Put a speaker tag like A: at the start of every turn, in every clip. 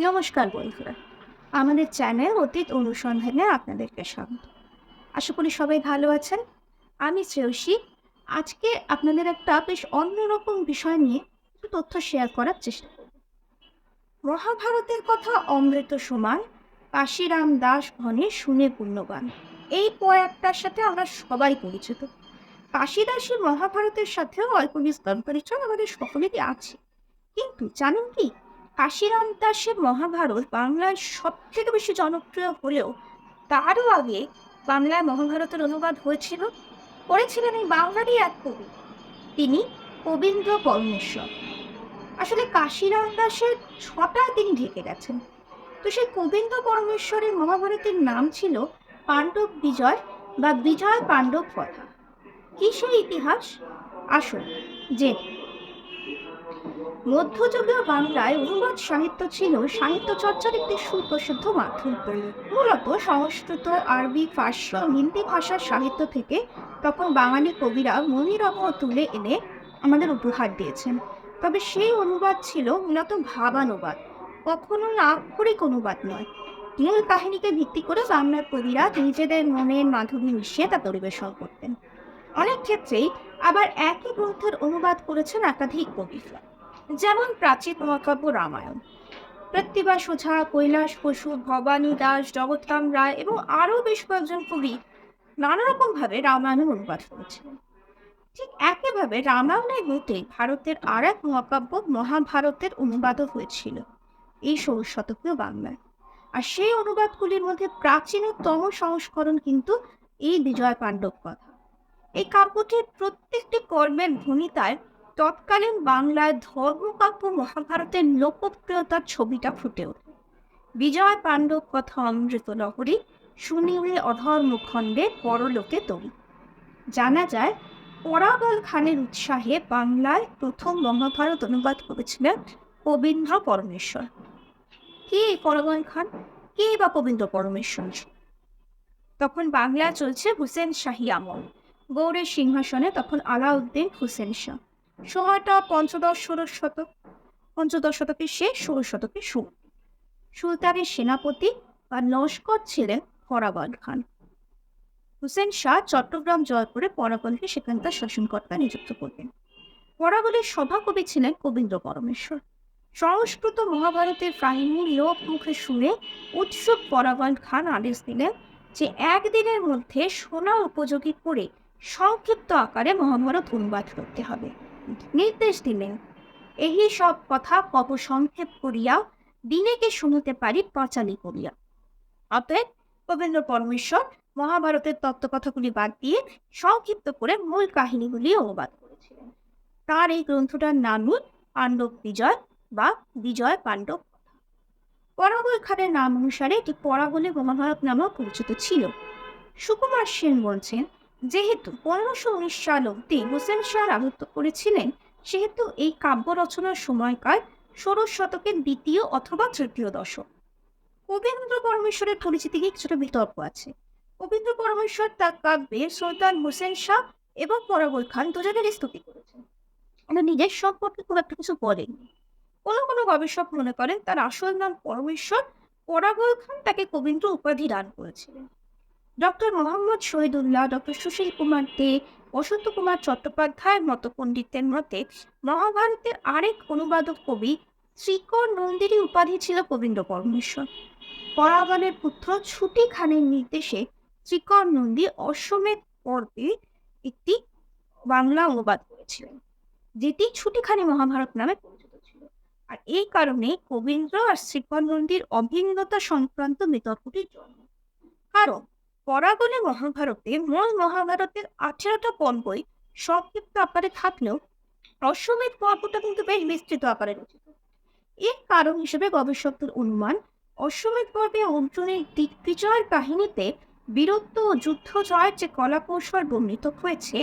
A: নমস্কার বন্ধুরা। আমাদের চ্যানেল অতীত অনুসন্ধানে আপনাদেরকে স্বাগত। আশা করি সবাই ভালো আছেন। আমি শ্রেয়সী। আজকে আপনাদের একটা বেশ অন্যরকম বিষয় নিয়ে কিছু তথ্য শেয়ার করার চেষ্টা করব। মহাভারতের কথা অমৃত সমান কাশিরাম দাস ভনে শুনে পূর্ণবান এই কয়েকটার সাথে আমরা সবাই পরিচিত। কাশিদাসী মহাভারতের সাথেও অল্প বিস্তর পরিচয় আমাদের সকলেরই আছে। কিন্তু জানেন কি? কাশিরাম দাসের মহাভারত বাংলায় সব থেকে বেশি জনপ্রিয় হলেও তারও আগে বাংলায় মহাভারতের অনুবাদ হয়েছিল করেছিলেন এই বাংলারই এক কবি। তিনি কবীন্দ্র পরমেশ্বর। আসলে কাশিরাম দাসের ছটা তিনি ঢেকে গেছেন। তো সেই কবীন্দ্র পরমেশ্বরের মহাভারতের নাম ছিল পাণ্ডব বিজয় বা বিজয় পাণ্ডব কথা কি সেই ইতিহাস? আসুন যে মধ্যযুগীয় বাংলায় অনুবাদ সাহিত্য ছিল সাহিত্য চর্চার একটি সুপ্রসিদ্ধ মাধ্যম। মূলত সংস্কৃত, আরবি, ফার্সি ও হিন্দি ভাষার সাহিত্য থেকে তখন বাঙালি কবিরা মনিরহ তুলে এনে আমাদের উপহার দিয়েছেন। তবে সেই অনুবাদ ছিল মূলত ভাবানুবাদ, কখনো আক্ষরিক অনুবাদ নয়। মূল কাহিনীকে ভিত্তি করে বাংলার কবিরা নিজেদের মনের মাধুরী মিশিয়ে তা পরিবেশন করতেন। অনেক ক্ষেত্রেই আবার একই গ্রন্থের অনুবাদ করেছেন একাধিক কবিরা যেমন প্রাচীন মহাকাব্য রামায়ণ। প্রতিভা, সোঝা, কৈলাস, বসু, ভবানী দাস জগৎরাম রায় এবং আরও বেশ কয়েকজন কবি নানা রকম ভাবে রামায়ণের অনুবাদ করেছিলেন ঠিক একইভাবে রামায়ণের মতে ভারতের আর এক মহাকাব্য মহাভারতের অনুবাদও হয়েছিল, এই ষোড়শ শতকীয় বাংলায়। আর সেই অনুবাদগুলির মধ্যে প্রাচীনতম সংস্করণ কিন্তু এই বিজয় পাণ্ডব কথা। এই কাব্যটির প্রত্যেকটি কর্মের ভূমিতায় তৎকালীন বাংলায় ধর্মকাব্য মহাভারতের লোকপ্রিয়তার ছবিটা ফুটে ওঠে। বিজয় পাণ্ডব কথা অমৃত নগরী শুনিলে অধর্ম খণ্ডে পরলোকে তরি। জানা যায়, পরাগল খানের উৎসাহে বাংলায় প্রথম মহাভারত অনুবাদ করেছিলেন কবীন্দ্র পরমেশ্বর। কে পরাগল খান? কে বা কবীন্দ্র পরমেশ্বর? তখন বাংলায় চলছে হুসেন শাহী আমল। গৌড়ের সিংহাসনে তখন আলাউদ্দিন হুসেন শাহ। সময়টা পঞ্চদশ ষোড়শ শতক, পঞ্চদশ শতকের শেষ ষোড়শ শতকের শুরু সুলতানের সেনাপতি বা লস্কর ছিলেন পরাগল খান। হুসেন শাহ চট্টগ্রাম জয় করে পরাগলকে সেখানকার শাসনকর্তা নিযুক্ত করলেন। পরাগলের সভাকবি ছিলেন কবীন্দ্র পরমেশ্বর। সংস্কৃত মহাভারতের কাহিনী লোক মুখে শুনে উৎসুক পরাগল খান আদেশ দিলেন যে একদিনের মধ্যে শোনা উপযোগী করে সংক্ষিপ্ত আকারে মহাভারত অনুবাদ করতে হবে। নির্দেশ দিলেন। এই সব কথা কত সংক্ষেপ করিয়া দিনেকে শুনিতে পারি প্রচালি করিয়া। অতএব কবীন্দ্র পরমেশ্বর মহাভারতের তত্ত্বকথাগুলি বাদ দিয়ে সংক্ষিপ্ত করে মূল কাহিনীগুলি অনুবাদ করেছিলেন। তার এই গ্রন্থটার নামই পাণ্ডব বিজয় বা বিজয় পাণ্ডব কথা। পরাগল খানের নাম অনুসারে এটি পরাগলে মহাভারত নামেও পরিচিত ছিল। সুকুমার সেন বলছেন যেহেতু পনেরোশো উনিশ সাল অব্দি হোসেন শাহ রাজত্ব করেছিলেন, সেহেতু এই কাব্য রচনার সময়কাল ষোড়শ শতকের দ্বিতীয় অথবা তৃতীয় দশক। কবীন্দ্র পরমেশ্বরের পরিচিতি নিয়ে কিছুটা বিতর্ক আছে। কবীন্দ্র পরমেশ্বর তার কাব্যে সুলতান হোসেন শাহ এবং পরাগল খান দুজনের স্তুতি করেছেন। কিন্তু নিজের সম্পর্কে খুব একটা কিছু বলেননি। কোনো কোনো গবেষক মনে করেন তার আসল নাম পরমেশ্বর পরাগল খান তাকে কবীন্দ্র উপাধি দান করেছিলেন। ডক্টর মোহাম্মদ শহীদুল্লাহ, ডক্টর সুশীল কুমার দে, বসন্ত কুমার চট্টোপাধ্যায়ের মতো পণ্ডিতদের মতে মহাভারতের আরেক অনুবাদক কবি শ্রীকর নন্দিনী উপাধি ছিল কবীন্দ্র পরমেশ্বর। পরাগণের পুত্র ছুটি খানের নির্দেশে শ্রীকর নন্দী অশ্বমেধ পর্বে একটি বাংলা অনুবাদ করেছিলেন, যেটি ছুটিখানি মহাভারত নামে পরিচিত ছিল। আর এই কারণে কবীন্দ্র আর শ্রীকর নন্দীর অভিন্নতা সংক্রান্ত বিতর্কটির জন্ম। কারণ পরাগলে মহাভারতে, মূল মহাভারতের আঠেরোটা পর্বই সংক্ষিপ্ত আকারে থাকলেও অশ্বমেধ পর্বটা কিন্তু বেশ বিস্তৃত আকারে রচিত। এর কারণ হিসেবে গবেষকদের অনুমান, অশ্বমেধ পর্বে অর্জুনের দিগ্বিজয়ের কাহিনীতে বীরত্ব ও যুদ্ধ জয়ের যে কলা কৌশল বর্ণিত হয়েছে,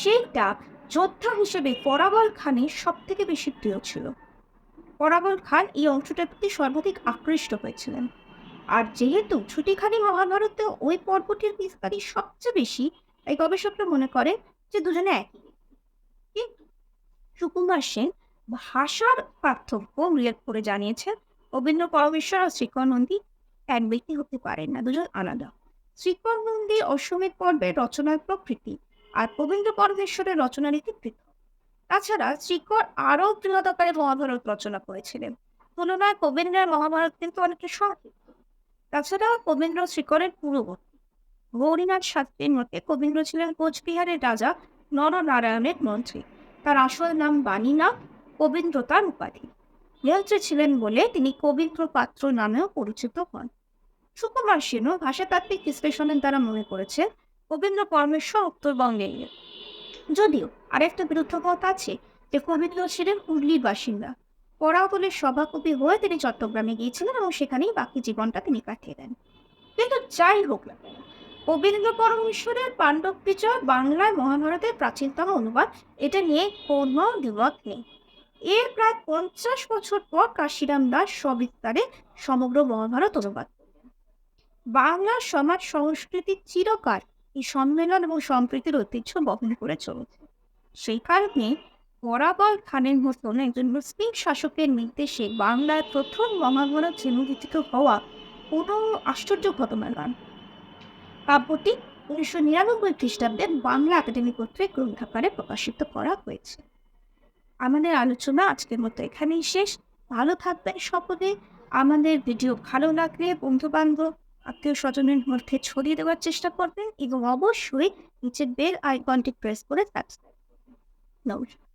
A: সেইটা যোদ্ধা হিসেবে পরাগল খানের সব থেকে বেশি প্রিয় ছিল। পরাগল খান এই অংশটার প্রতি সর্বাধিক আকৃষ্ট হয়েছিলেন। আর যেহেতু ছুটিখানি মহাভারতে ওই পর্বটির বিস্তারই সবচেয়ে বেশি, তাই গবেষকরা মনে করে যে দুজনে একই। কিন্তু সুকুমার সেন ভাষার পার্থক্য উল্লেখ করে জানিয়েছেন রবীন্দ্র পরমেশ্বর আর শ্রীকর নন্দী এক ব্যক্তি হতে পারেন না, দুজন আলাদা। শ্রীকর নন্দী অশ্বমেধ পর্বের রচনার প্রকৃতি আর রবীন্দ্র পরমেশ্বরের রচনারীতি পৃথক। তাছাড়া শ্রীকর আরও বৃহদাকারে মহাভারত রচনা করেছিলেন। তুলনায় কবীন্দ্রের মহাভারত কিন্তু অনেকটা সংক্ষিপ্ত তাছাড়া কবীন্দ্র শ্রীকরের পূর্ববর্তী গৌরীনাথ শাস্ত্রীর মতে কবীন্দ্র ছিলেন কোচবিহারের রাজা নরনারায়ণের মন্ত্রী। তার আসল নাম বাণীনা কবীন্দ্র তার উপাধি। মন্ত্রী ছিলেন বলে তিনি কবীন্দ্র পাত্র নামেও পরিচিত হন। সুকুমার সেনও ভাষাতাত্ত্বিক বিশ্লেষণের দ্বারা মনে করেছেন কবীন্দ্র পরমেশ্বর উত্তরবঙ্গে যদিও আরেকটা বিরুদ্ধমত আছে যে কবীন্দ্র ছিলেন হুগলির বাসিন্দা। পরাবলের সভাকবি হয়ে তিনি চট্টগ্রামে গিয়েছিলেন এবং সেখানেই বাকি জীবনটা তিনি কাটিয়ে দেন। কিন্তু যাই হোক না কেন পরমেশ্বরের পাণ্ডব বিজয় বাংলায় মহাভারতের প্রাচীনতম অনুবাদ, এটা নিয়ে কোনো দ্বিমত নেই। এর প্রায় পঞ্চাশ বছর পর কাশিরাম দাস সবিস্তারে সমগ্র মহাভারত অনুবাদ বাংলার সমাজ সংস্কৃতি চিরকাল এই সম্মেলন এবং সম্প্রীতির ঐতিহ্য বহন করে চলেছে। সেই কারণে বরাবর খানের মতন একজন মুসলিম শাসকের নির্দেশে বাংলায় প্রথম মহাভারত জন্মভিত্তিত হওয়া কোনো আশ্চর্য ঘটনা নয়। কাব্যটি উনিশশো নিরানব্বই খ্রিস্টাব্দে বাংলা একাডেমি কর্তৃক গ্রন্থাকারে প্রকাশিত করা হয়েছে। আমাদের আলোচনা আজকের মতো এখানেই শেষ। ভালো থাকবেন সকলে। আমাদের ভিডিও ভালো লাগলে বন্ধু বান্ধব আত্মীয় স্বজনের মধ্যে ছড়িয়ে দেওয়ার চেষ্টা করবেন এবং অবশ্যই নিচের বেল আইকনটি প্রেস করে করবেন। নমস্কার।